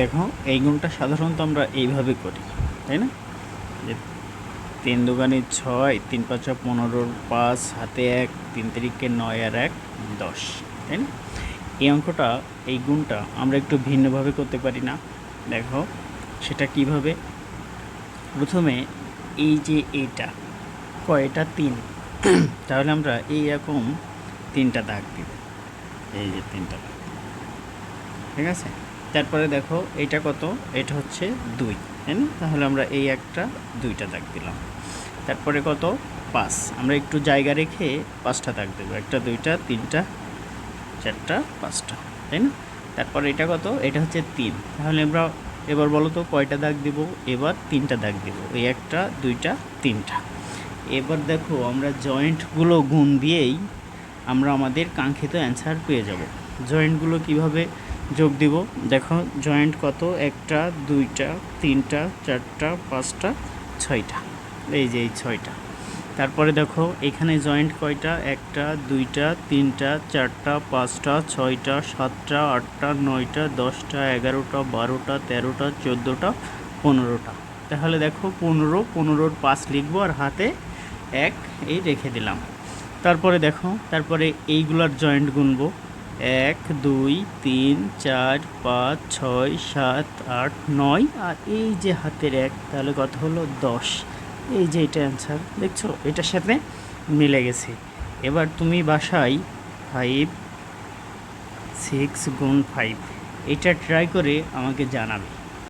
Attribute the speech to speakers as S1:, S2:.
S1: দেখো এই গুণটা সাধারণত আমরা এইভাবে করি তাই না যে তিন দোকানে ছয় তিন পাঁচ পনেরোর পাঁচ হাতে এক তিন তারিখে নয় আর এক দশ তাই না এই অঙ্কটা এই গুণটা আমরা একটু ভিন্নভাবে করতে পারি না দেখো সেটা কিভাবে প্রথমে এই যে এইটা কয়টা তিন তাহলে আমরা এই রকম তিনটা দাগ দিব এই যে তিনটা দাগ ঠিক আছে তারপরে দেখো এটা কত এটা হচ্ছে দুই তাই তাহলে আমরা এই একটা দুইটা দাগ দিলাম তারপরে কত পাঁচ আমরা একটু জায়গা রেখে পাঁচটা দাগ দেবো একটা দুইটা তিনটা চারটা পাঁচটা তাই না তারপরে এটা কত এটা হচ্ছে তিন তাহলে আমরা এবার বলো তো কয়টা দাগ দিব এবার তিনটা দাগ দিব এই একটা দুইটা তিনটা এবার দেখো আমরা জয়েন্টগুলো গুণ দিয়েই আমরা আমাদের কাঙ্ক্ষিত অ্যান্সার পেয়ে যাব জয়েন্টগুলো কিভাবে যোগ দিব দেখো জয়েন্ট কত একটা দুইটা তিনটা চারটা পাঁচটা ছয়টা এই যে এই ছয়টা তারপরে দেখো এখানে জয়েন্ট কয়টা একটা দুইটা তিনটা চারটা পাঁচটা ছয়টা সাতটা আটটা নয়টা দশটা এগারোটা বারোটা তেরোটা চোদ্দোটা পনেরোটা তাহলে দেখো পনেরো পনেরোর পাঁচ লিখবো আর হাতে এক এই রেখে দিলাম তারপরে দেখো তারপরে এইগুলার জয়েন্ট গুনবো এক দুই তিন চার পাঁচ ছয় সাত আট নয় আর এই যে হাতের এক তাহলে কত হলো দশ এই যে এটা অ্যান্সার দেখছো এটার সাথে মিলে গেছে এবার তুমি বাসায় ফাইভ সিক্স গুণ ফাইভ এটা ট্রাই করে আমাকে জানাবে